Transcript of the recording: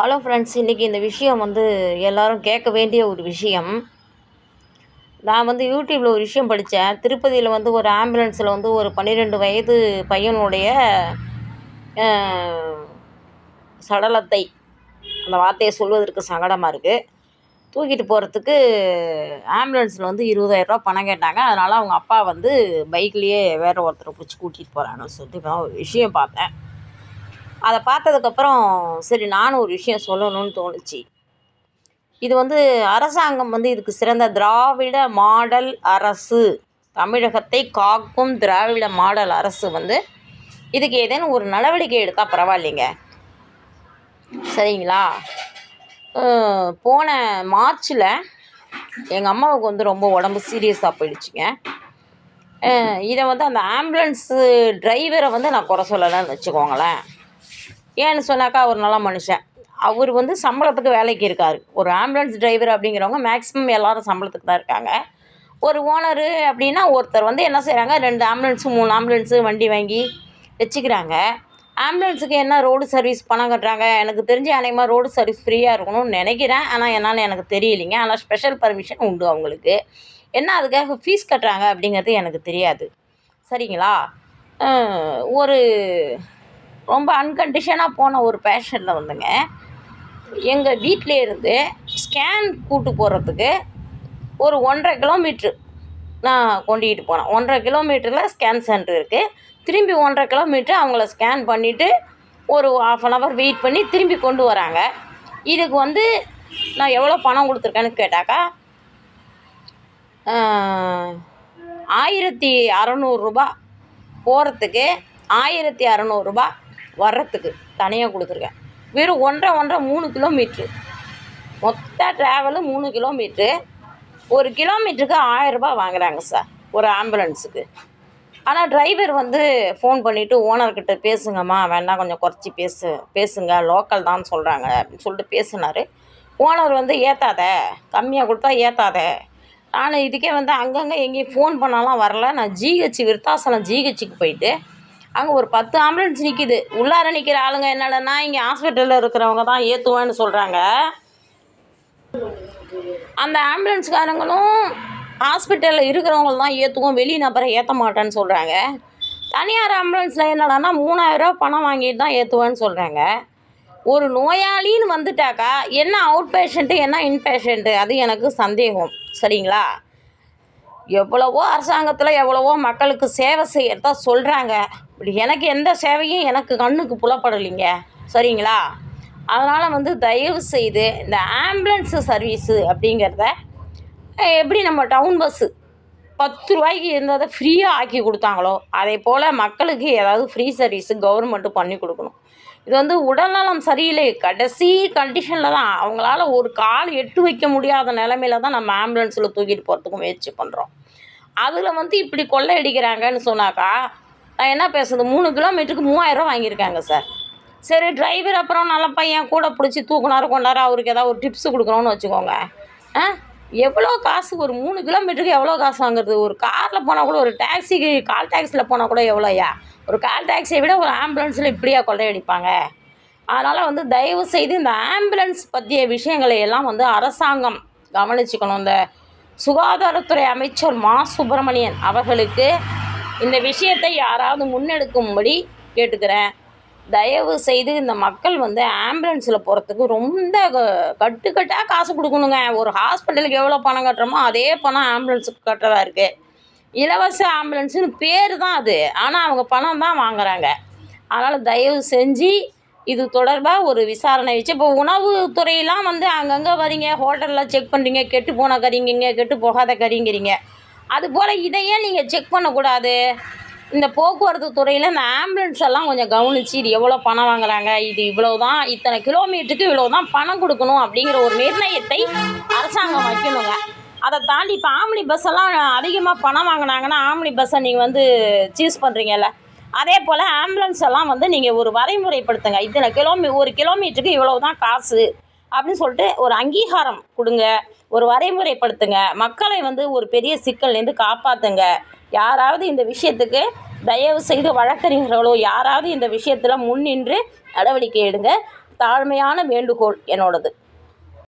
Hello friends இன்றைக்கி இந்த விஷயம் வந்து எல்லோரும் கேட்க வேண்டிய ஒரு விஷயம். நான் வந்து யூடியூப்பில் ஒரு விஷயம் படித்தேன் திருப்பதியில் வந்து ஒரு ஆம்புலன்ஸில் வந்து ஒரு பன்னிரெண்டு வயது பையனுடைய சடலத்தை அந்த வார்த்தையை சொல்வதற்கு சங்கடமாக இருக்குது தூக்கிட்டு போகிறதுக்கு ஆம்புலன்ஸில் வந்து இருபதாயிரரூவா பணம் கேட்டாங்க. அதனால் அவங்க அப்பா வந்து பைக்லேயே வேறு ஒருத்தரை பிடிச்சி கூட்டிகிட்டு போகிறாங்கன்னு சொல்லிட்டு நான் ஒரு விஷயம் பார்த்தேன். அதை பார்த்ததுக்கப்புறம் சரி நானும் ஒரு விஷயம் சொல்லணும்னு தோணுச்சு. இது வந்து அரசாங்கம் வந்து இதுக்கு சிறந்த திராவிட மாடல் அரசு தமிழகத்தை காக்கும் திராவிட மாடல் அரசு வந்து இதுக்கு ஏதேனும் ஒரு நடவடிக்கை எடுத்தால் பரவாயில்லைங்க. சரிங்களா? போன மார்ச்சில் எங்கள் அம்மாவுக்கு வந்து ரொம்ப உடம்பு சீரியஸாக போயிடுச்சுங்க. இதை வந்து அந்த ஆம்புலன்ஸு டிரைவரை வந்து நான் குறை சொல்லலைன்னு வச்சுக்கோங்களேன். ஏன்னு சொன்னாக்கா அவர் நல்ல மனுஷன். அவர் வந்து சம்பளத்துக்கு வேலைக்கு இருக்கார். ஒரு ஆம்புலன்ஸ் டிரைவர் அப்படிங்கிறவங்க மேக்ஸிமம் எல்லாரும் சம்பளத்துக்கு தான் இருக்காங்க. ஒரு ஓனரு அப்படின்னா ஒருத்தர் வந்து என்ன செய்கிறாங்க ரெண்டு ஆம்புலன்ஸு மூணு ஆம்புலன்ஸு வண்டி வாங்கி வச்சுக்கிறாங்க. ஆம்புலன்ஸுக்கு என்ன ரோடு சர்வீஸ் பணம் கட்டுறாங்க? எனக்கு தெரிஞ்சு அநேகமாக ரோடு சர்வீஸ் ஃப்ரீயாக இருக்கணும்னு நினைக்கிறேன். ஆனால் என்னென்னு எனக்கு தெரியலைங்க. ஆனால் ஸ்பெஷல் பர்மிஷன் உண்டு அவங்களுக்கு. என்ன அதுக்காக ஃபீஸ் கட்டுறாங்க அப்படிங்கிறது எனக்கு தெரியாது. சரிங்களா? ஒரு ரொம்ப அன்கண்டிஷனாக போன ஒரு பேஷண்ட்டில் வந்துங்க. எங்கள் வீட்டிலே இருந்து ஸ்கேன் கூட்டு போகிறதுக்கு ஒரு ஒன்றரை கிலோமீட்ரு நான் கொண்டுக்கிட்டு போனேன். ஒன்றரை கிலோமீட்டரில் ஸ்கேன் சென்டர் இருக்குது திரும்பி ஒன்றரை கிலோமீட்ரு அவங்கள ஸ்கேன் பண்ணிவிட்டு ஒரு ஆஃப் அன் ஹவர் வெயிட் பண்ணி திரும்பி கொண்டு வராங்க. இதுக்கு வந்து நான் எவ்வளோ பணம் கொடுத்துருக்கேன்னு கேட்டாக்கா ஆயிரத்தி அறநூறுரூபா போகிறதுக்கு ஆயிரத்தி அறநூறுரூபா வர்றதுக்கு தனியாக கொடுத்துருக்கேன். வெறும் ஒன்றரை ஒன்றரை மூணு கிலோமீட்ரு மொத்த ட்ராவலு மூணு கிலோமீட்ரு ஒரு கிலோமீட்டருக்கு ஆயரரூபா வாங்குகிறாங்க சார் ஒரு ஆம்புலன்ஸுக்கு ஆனால் டிரைவர் வந்து ஃபோன் பண்ணிவிட்டு ஓனர்கிட்ட பேசுங்கம்மா வேணா கொஞ்சம் குறைச்சி பேசு பேசுங்க லோக்கல் தான் சொல்கிறாங்க அப்படின்னு சொல்லிட்டு பேசினார். ஓனர் வந்து ஏற்றாத கம்மியாக கொடுத்தா ஏற்றாத நான் இதுக்கே வந்து அங்கங்கே எங்கேயும் ஃபோன் பண்ணாலாம் வரல. நான் ஜிஹெச் விருத்தாசலம் ஜிஹெச்சுக்கு போயிட்டு அங்கே ஒரு பத்து ஆம்புலன்ஸ் நிற்கிது உள்ளார நிற்கிற ஆளுங்க என்னடனா இங்கே ஹாஸ்பிட்டலில் இருக்கிறவங்க தான் ஏற்றுவேன்னு சொல்கிறாங்க அந்த ஆம்புலன்ஸ்காரங்களும் ஹாஸ்பிட்டலில் இருக்கிறவங்க தான் ஏற்றுவோம் வெளி நபரை ஏற்ற மாட்டேன்னு சொல்கிறாங்க தனியார் ஆம்புலன்ஸில் என்னடான்னா மூணாயிரரூவா பணம் வாங்கிட்டு தான் ஏற்றுவேன்னு சொல்கிறாங்க ஒரு நோயாளின்னு வந்துட்டாக்கா என்ன அவுட் பேஷண்ட்டு என்ன இன்பேஷண்ட்டு அது எனக்கு சந்தேகம். சரிங்களா? எவ்வளவோ அரசாங்கத்தில் எவ்வளவோ மக்களுக்கு சேவை செய்யறதா சொல்கிறாங்க இப்படி எனக்கு எந்த சேவையும் எனக்கு கண்ணுக்கு புலப்படலைங்க. சரிங்களா? அதனால் வந்து தயவு செய்து இந்த ஆம்புலன்ஸு சர்வீஸு அப்படிங்கிறத எப்படி நம்ம டவுன் பஸ்ஸு பத்து ரூபாய்க்கு இருந்ததை ஃப்ரீயாக ஆக்கி கொடுத்தாங்களோ அதே போல் மக்களுக்கு ஏதாவது ஃப்ரீ சர்வீஸு கவர்மெண்ட்டு பண்ணி கொடுக்கணும். இது வந்து உடல்நலம் சரியில்லை. கடைசி கண்டிஷனில் தான். அவங்களால ஒரு கால் எட்டு வைக்க முடியாத நிலமையில தான் நம்ம ஆம்புலன்ஸில் தூக்கிட்டு போகிறதுக்கு முயற்சி பண்ணுறோம் அதில் வந்து இப்படி கொள்ளையடிக்கிறாங்கன்னு சொன்னாக்கா நான் என்ன பேசுறது? மூணு கிலோமீட்டருக்கு மூவாயிரரூவா வாங்கியிருக்காங்க சார். சரி டிரைவர் அப்புறம் நல்ல பையன் கூட பிடிச்சி தூக்குனாரு கொண்டாரு அவருக்கு ஏதாவது ஒரு டிப்ஸ் கொடுக்கணும்னு வச்சுக்கோங்க. ஆ? எவ்வளோ காசு? ஒரு மூணு கிலோமீட்டருக்கு எவ்வளோ காசு வாங்குறது? ஒரு காரில் போனால் கூட ஒரு டாக்ஸிக்கு கால் டாக்ஸியில் போனால் கூட எவ்வளோயா ஒரு கால் டாக்ஸியை விட ஒரு ஆம்புலன்ஸில் இப்படியா கொள்ளையடிப்பாங்க? அதனால் வந்து தயவு செய்து இந்த ஆம்புலன்ஸ் பற்றிய விஷயங்களை எல்லாம் வந்து அரசாங்கம் கவனிச்சுக்கணும். இந்த சுகாதாரத்துறை அமைச்சர் மா. சுப்பிரமணியன் அவர்களுக்கு இந்த விஷயத்தை யாராவது முன்னெடுக்கும்படி கேட்டுக்கிறேன். தயவு செய்து இந்த மக்கள் வந்து ஆம்புலன்ஸில் போகிறதுக்கு ரொம்ப க- கட்டுக்கட்டாக காசு கொடுக்கணுங்க. ஒரு ஹாஸ்பிட்டலுக்கு எவ்வளோ பணம் கட்டுறோமோ அதே பணம் ஆம்புலன்ஸுக்கு கட்டுறதா இருக்குது இலவச ஆம்புலன்ஸுன்னு பேர் தான் அது. ஆனால் அவங்க பணம் தான் வாங்குறாங்க. அதனால் தயவு செஞ்சு இது தொடர்பாக ஒரு விசாரணை வச்சு இப்போ உணவுத்துறையெல்லாம் வந்து அங்கங்கே வரீங்க ஹோட்டலில் செக் பண்ணுறீங்க கெட்டு போன கறிங்கிறீங்க கெட்டு போகாத கறிங்கிறீங்க. அதுபோல் இதையே நீங்கள் செக் பண்ணக்கூடாது. இந்த போக்குவரத்து துறையில் இந்த ஆம்புலன்ஸ் எல்லாம் கொஞ்சம் கவனித்து இது எவ்வளோ பணம் வாங்குறாங்க இது இவ்வளோ தான் இத்தனை கிலோமீட்டருக்கு இவ்வளோ தான் பணம் கொடுக்கணும் அப்படிங்கிற ஒரு நிர்ணயத்தை அரசாங்கம் வைக்கணுங்க. அதை தாண்டி இப்போ ஆம்னி பஸ்ஸெல்லாம் அதிகமாக பணம் வாங்கினாங்கன்னா ஆம்னி பஸ்ஸை நீங்கள் வந்து சீஸ் பண்ணுறீங்கல்ல அதே போல் ஆம்புலன்ஸ் எல்லாம் வந்து நீங்கள் ஒரு வரைமுறைப்படுத்துங்க. இத்தனை கிலோமீ ஒரு கிலோமீட்டருக்கு இவ்வளோ தான் காசு அப்படின்னு சொல்லிட்டு ஒரு அங்கீகாரம் கொடுங்க. ஒரு வரைமுறைப்படுத்துங்க. மக்களை வந்து ஒரு பெரிய சிக்கல்லேருந்து காப்பாற்றுங்க யாராவது இந்த விஷயத்துக்கு தயவு செய்து வழக்கறிஞர்களோ யாராவது இந்த விஷயத்தில் முன்னின்று நடவடிக்கை எடுங்க. தாழ்மையான வேண்டுகோள் என்னோடது.